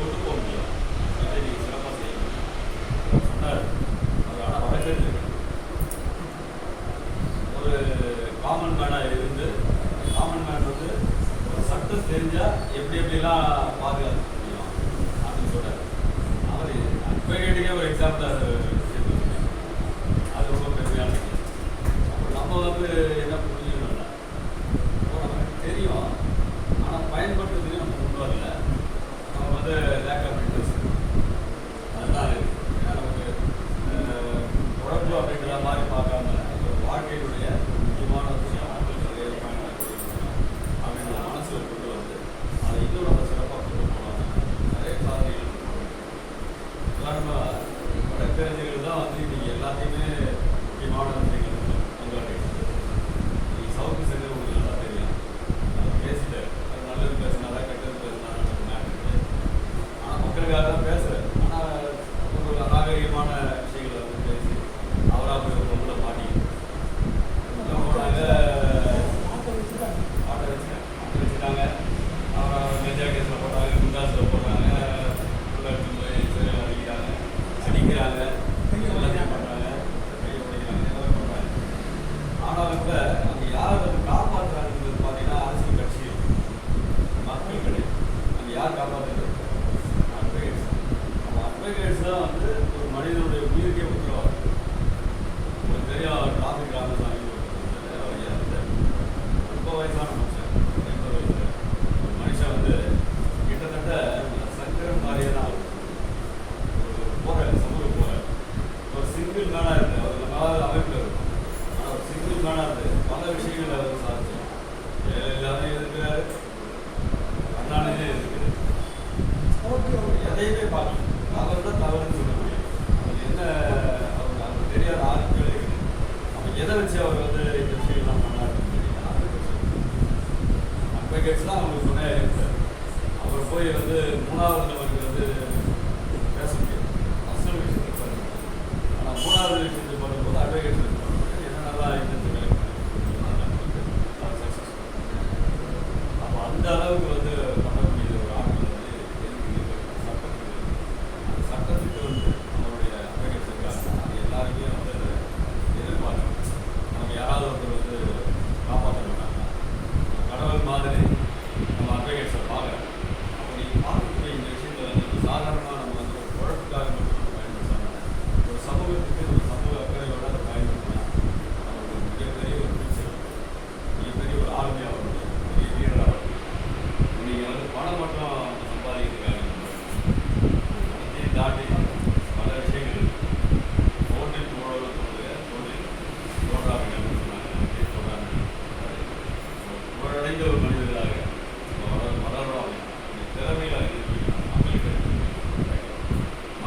கொண்டு போக முடியும் அதை நீங்கள் சிறப்பாக செய்யணும் சொன்னார் அது ஆனால் ஒரு காமன் மேனாக இருந்து காமன் மேன் வந்து ஒரு தெரிஞ்சால் எப்படி எப்படிலாம் பாதுகாக்க முடியும் அப்படின்னு சொன்னார் அவர் ஒரு எக்ஸாம்பிள் அது ரொம்ப பெருமையான நம்ம வந்து ஆசிரியர்கள் தான் வந்து இன்னைக்கு எல்லாத்தையுமே மாவட்ட ஆசிரியர்கள் தான் வந்து ஒரு மனிதனுடைய உயிருக்கே உத்தரவாதம் சர்டிஃபிகேட்ஸ்லாம் அவங்களுக்கு துணையாக இருக்குது அவர் போய் வந்து மூணாவது